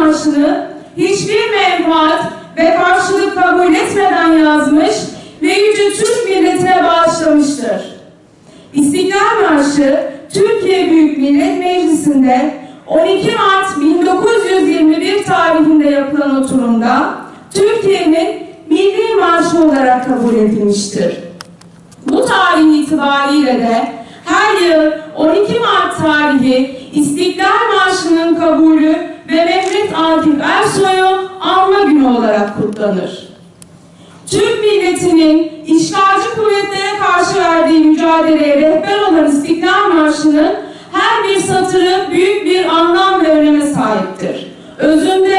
Marşı'nı hiçbir menfaat ve karşılık kabul etmeden yazmış ve Yüce Türk milletine bağışlamıştır. İstiklal Marşı Türkiye Büyük Millet Meclisi'nde 12 Mart 1921 tarihinde yapılan oturumda Türkiye'nin milli marşı olarak kabul edilmiştir. Bu tarih itibariyle de her yıl 12 Mart tarihi İstiklal Marşı'nın kabulü ve Mehmet Akif Ersoy'u anma günü olarak kutlanır. Türk milletinin işgalci kuvvetlere karşı verdiği mücadeleye rehber olan İstiklal Marşı'nın her bir satırı büyük bir anlam ve öneme sahiptir. Özünde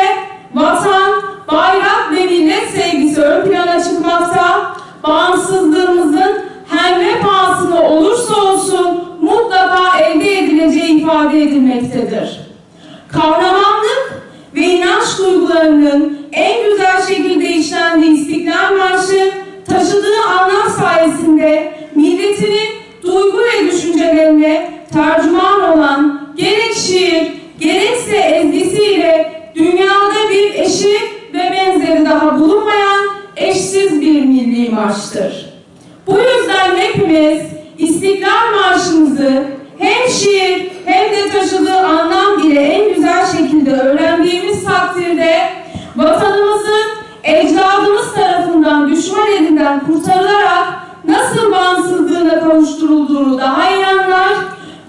İstiklal Marşımızı hem şiir hem de taşıdığı anlam ile en güzel şekilde öğrendiğimiz takdirde vatanımızın ecdadımız tarafından düşman elinden kurtarılarak nasıl bağımsızlığına kavuşturulduğunu daha iyi anlar,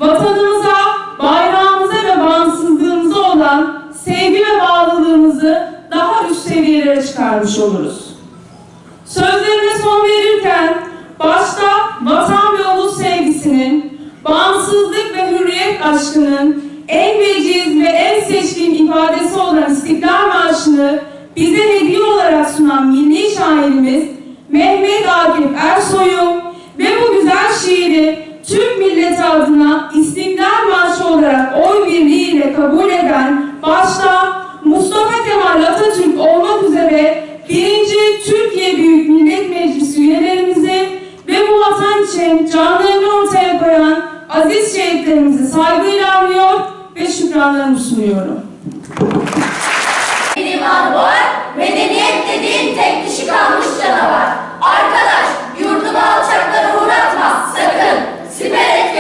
vatanımıza, bayrağımıza ve bağımsızlığımıza olan sevgi ve bağlılığımızı daha üst seviyelere çıkarmış oluruz. Sözlerine son verirken başta vatan ve ulus sevgisinin, bağımsızlık ve hürriyet aşkının en veciz ve en seçkin ifadesi olan İstiklal Marşı'nı bize hediye olarak sunan milli şairimiz Mehmet Akif Ersoy'u ve bu güzel şiiri Türk milleti adına İstiklal Marşı olarak oy birliğiyle kabul eden başta Mustafa Kemal Atatürk olmak üzere birinci Türkiye Büyük Millet Meclisi için canlarını ortaya koyan aziz şehitlerimizi saygıyla anıyor ve şükranlarımı sunuyorum. İman var, medeniyet dediğin tek dişi kalmış canavar. Arkadaş, yurdumu alçaklara uğratma sakın. Siper et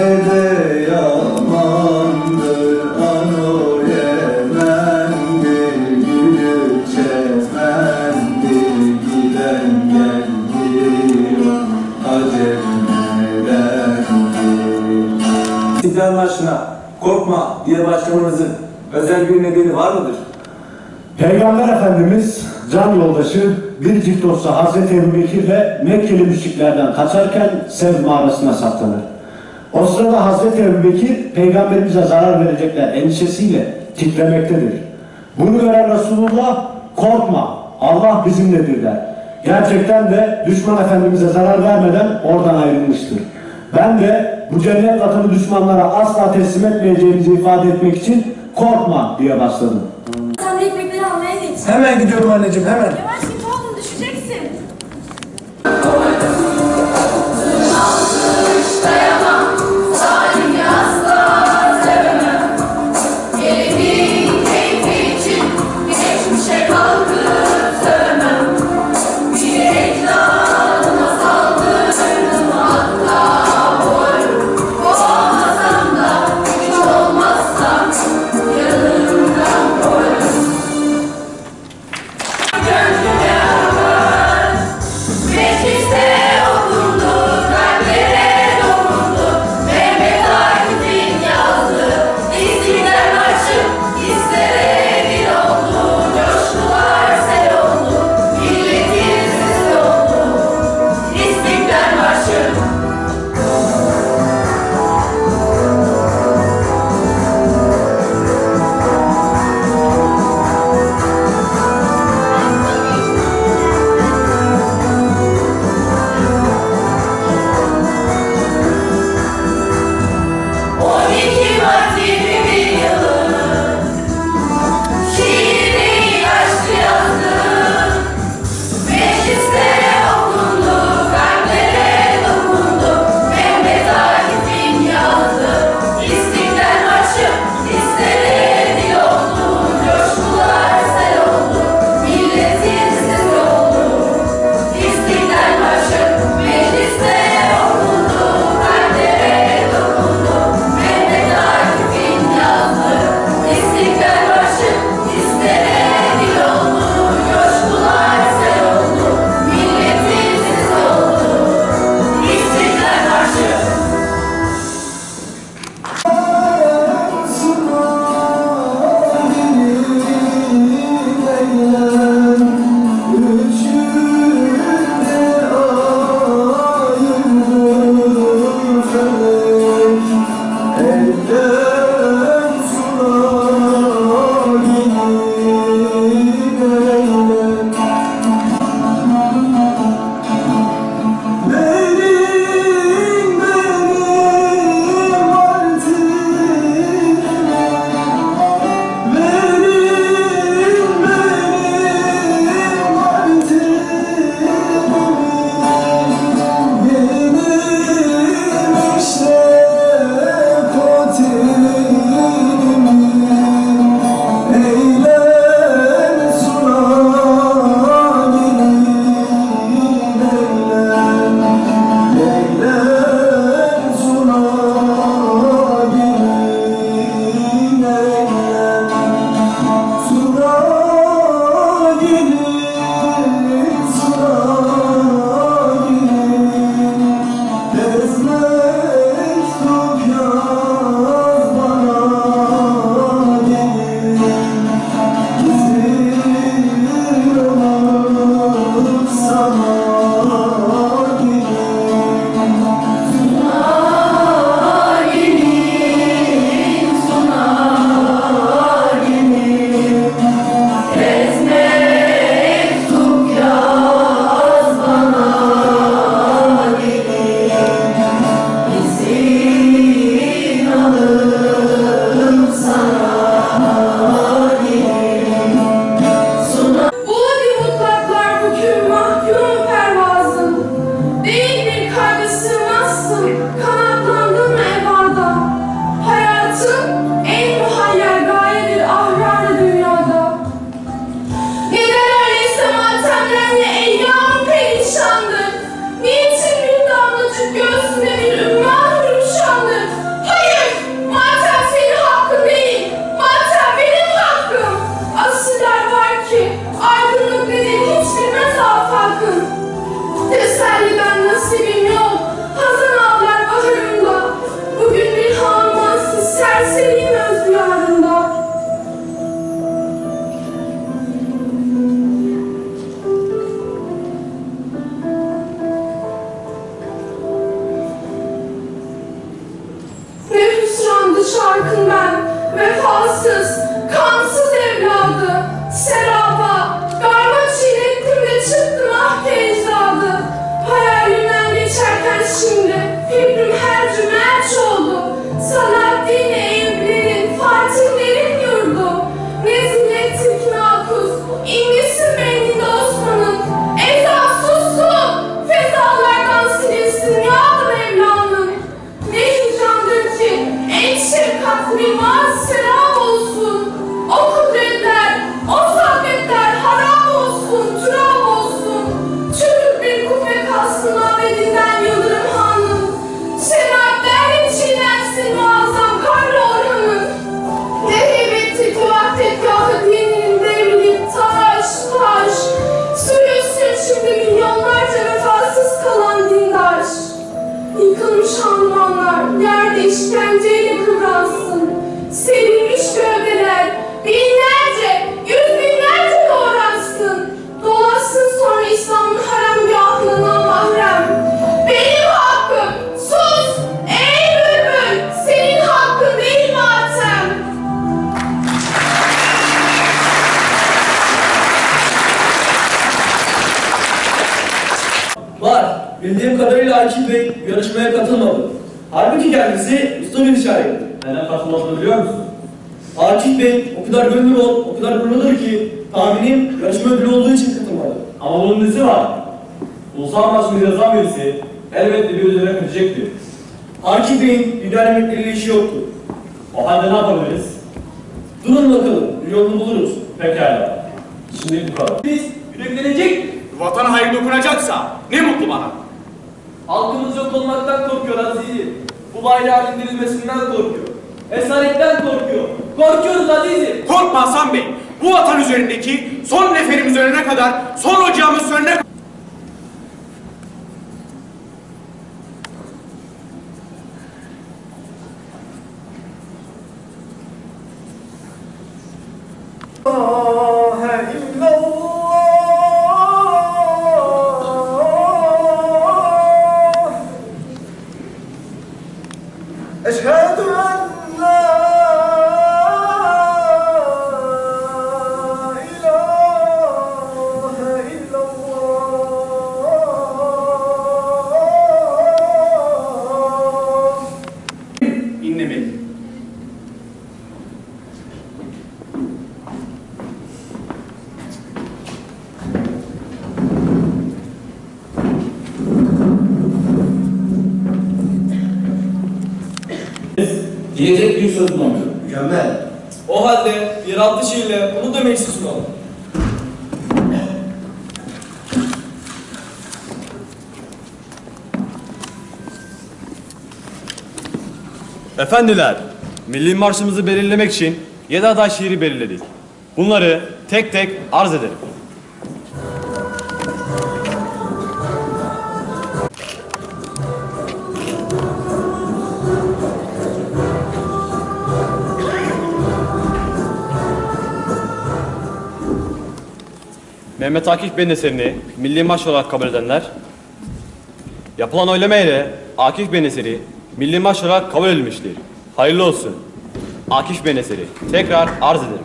Kahvede yamandır korkma diye başlamanızın özel bir nedeni var mıdır? Peygamber Efendimiz can yoldaşı bir cilt olsa Hazreti Ebu Bekir'le Mekkeli müşriklerden kaçarken Sev mağarasına saklanır. O sırada Hazreti Ebu Bekir peygamberimize zarar verecekler endişesiyle titremektedir. Bunu gören Resulullah korkma Allah bizimledir der. Gerçekten de düşman efendimize zarar vermeden oradan ayrılmıştır. Ben de bu cennet vatanı düşmanlara asla teslim etmeyeceğimizi ifade etmek için korkma diye başladım. Sen de ekmekleri almaya geç. Hemen gidiyorum anneciğim hemen. Yavaş git yarışmaya katılmadı. Halbuki kendisi usta bir şairdi. Neden katılmadığını biliyor musun? Akif Bey o kadar gönüllü ol, o kadar gururludur ki tahminim yarışma ödülü olduğu için katılmadı. Ama bunun nesi var? Ulusal maçını yazan birisi elbette bir üzerine katacaktir. Akif Bey'in dünya emekleriyle işi yoktu. O halde ne yapabiliriz? Durun bakalım, bir yolunu buluruz. Pekala. Şimdi bu kadar. Biz yüreklenecek, Vatana hayır dokunacaksa ne mutlu bana. Halkımız yok olmaktan korkuyor Aziz'i. Bu bayrağın indirilmesinden korkuyor. Esaretten korkuyor. Korkuyoruz Aziz'i. Korkma Hasan Bey. Bu vatan üzerindeki son neferimiz ölene kadar, son ocağımız sönene Eşhedü Diyecek bir söz bulmuyor. Mükemmel. O halde bir altı şiirle bunu meclise sunalım. Efendiler, milli marşımızı belirlemek için 7 aday şiiri belirledik. Bunları tek tek arz edelim. Mehmet Akif Bey'in eserini milli marş olarak kabul edenler, yapılan oylama ile Akif Bey'in eseri milli marş olarak kabul edilmiştir. Hayırlı olsun. Akif Bey'in eseri. Tekrar arz ederim.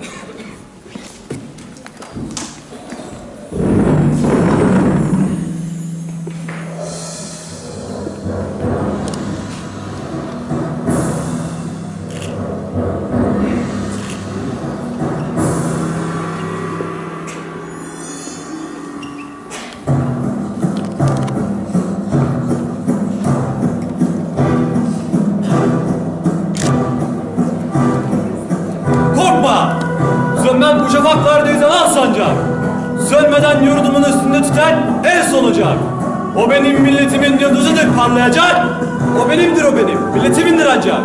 Sönmem bu şafaklarda yüzen al sancak. Sönmeden yurdumun üstünde tüten el solacak. O benim milletimin yıldızıdır parlayacak. O benimdir o benim, milletimindir ancak.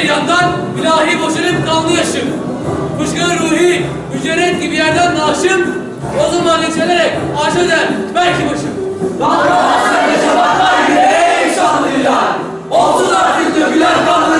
Her ceylandan ilahi boşanıp kanlı yaşım. Fışkın ruhi, mücerret gibi yerden naşım. O zaman yükselerek arş eder belki başım. Dalgalansa yaşamaklar bile ey şanlılar. Olsun artık dökülen kanlarımız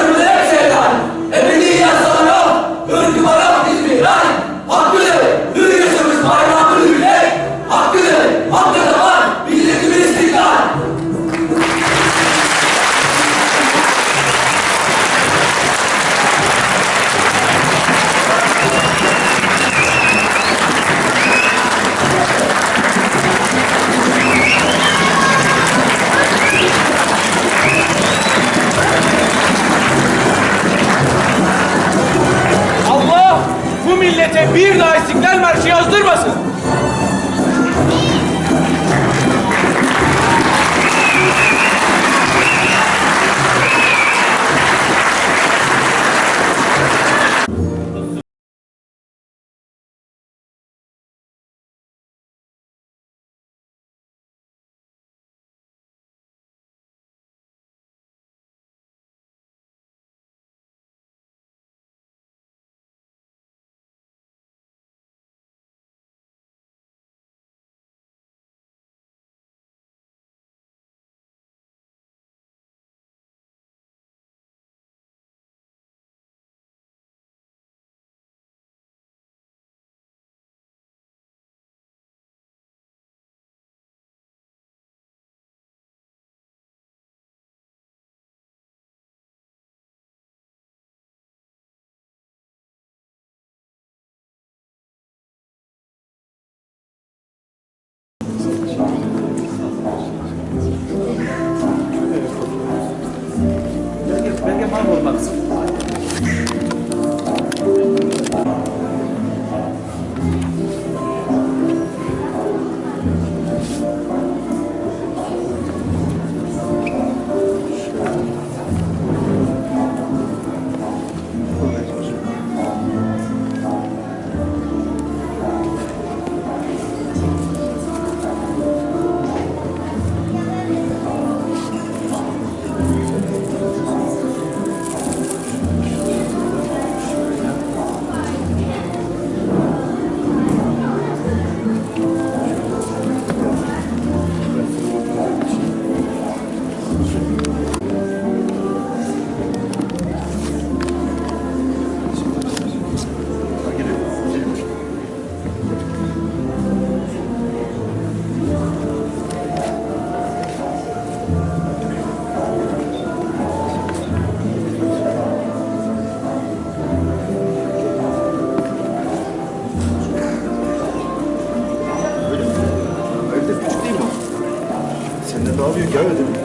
Senden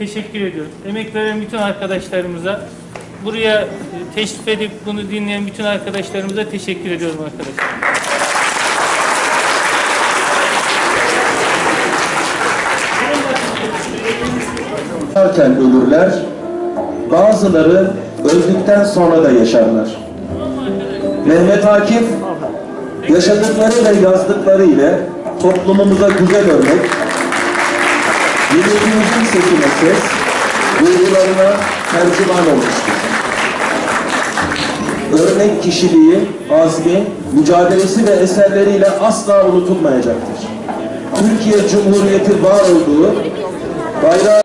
teşekkür ediyorum. Emek veren bütün arkadaşlarımıza, buraya e, teşrif edip bunu dinleyen bütün arkadaşlarımıza teşekkür ediyorum arkadaşlar. Yaşarken ölürler, bazıları öldükten sonra da yaşarlar. Mehmet Akif, yaşadıkları ve yazdıkları ile toplumumuza güzel örnek, milletimizin sesine ses, duygularına tercüman olmuştur. örnek kişiliği, azmi, mücadelesi ve eserleriyle asla unutulmayacaktır. Türkiye Cumhuriyeti var olduğu, bayrağı